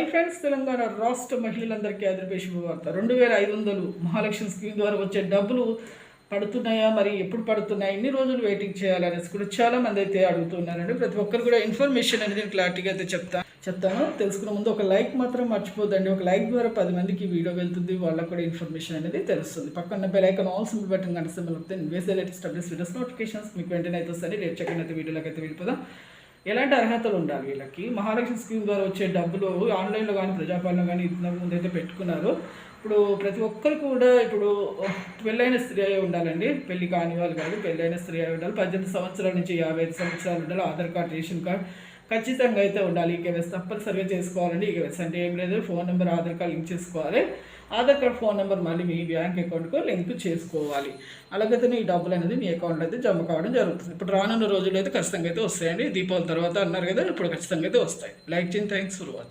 Hi friends Telangana రాష్ట్ర మహిళలందరికీ అదిరిపే శుభవార్త రెండు వేల ఐదు వందలు మహాలక్ష్మి స్కీమ్ ద్వారా వచ్చే డబ్బులు పడుతున్నాయా? మరి ఎప్పుడు పడుతున్నాయి? ఎన్ని రోజులు వెయిటింగ్ చేయాలనేసి కూడా చాలా మంది అయితే అడుగుతున్నారండి ప్రతి ఒక్కరు కూడా ఇన్ఫర్మేషన్ అనేది నేను క్లారిటీగా అయితే చెప్తాను చెప్తాను. తెలుసుకునే ముందు ఒక లైక్ మాత్రం మర్చిపోద్దండి. ఒక లైక్ ద్వారా పది మందికి వీడియో వెళ్తుంది. వాళ్ళకు కూడా ఇన్ఫర్మేషన్ అనేది తెలుస్తుంది. పక్కన bell icon all simple button కనిపిస్తే సింబల్ వస్తే వేసే లేటెస్ట్ అప్డేట్స్ వీడియోస్ నోటిఫికేషన్స్ మీకు వెంటనే అయితే వస్తాయి రేపు చెక్కన అయితే వీడియోలోకి అయితే వెళ్ళిపోదాం. ఎలాంటి అర్హతలు ఉండాలి వీళ్ళకి? మహాలక్ష్మి స్కీమ్ ద్వారా వచ్చే డబ్బులు ఆన్లైన్లో కానీ ప్రజాపాలన కానీ ఇంతకు ముందు అయితే పెట్టుకున్నారు. ఇప్పుడు ప్రతి ఒక్కరు కూడా ఇప్పుడు పెళ్ళైన స్త్రీ అయి ఉండాలండి. పెళ్ళి కాని వాళ్ళు కాదు పెళ్ళైన స్త్రీ అయి ఉండాలి. పద్దెనిమిది సంవత్సరాల నుంచి యాభై ఐదు సంవత్సరాలు ఉండాలి. ఆధార్ కార్డ్ రేషన్ కార్డ్ ఖచ్చితంగా అయితే ఉండాలి. ఈకేవైస్ తప్పనిసరిగా చేసుకోవాలండి ఈకేవైస్ అంటే ఏం లేదు. Phone number Aadhaar card link చేసుకోవాలి. ఆధార్ కార్డ్ ఫోన్ నెంబర్ మళ్ళీ మీ బ్యాంక్ అకౌంట్కు లింక్ చేసుకోవాలి. అలాగైతే ఈ డబ్బులు అనేది మీ అకౌంట్లో అయితే జమ కావడం జరుగుతుంది. ఇప్పుడు రానున్న రోజుల్లో అయితే ఖచ్చితంగా అయితే వస్తాయండి. దీపావళి తర్వాత అన్నారు కదా ఇప్పుడు ఖచ్చితంగా అయితే వస్తాయి. లైక్ చేయండి. Thanks for watching.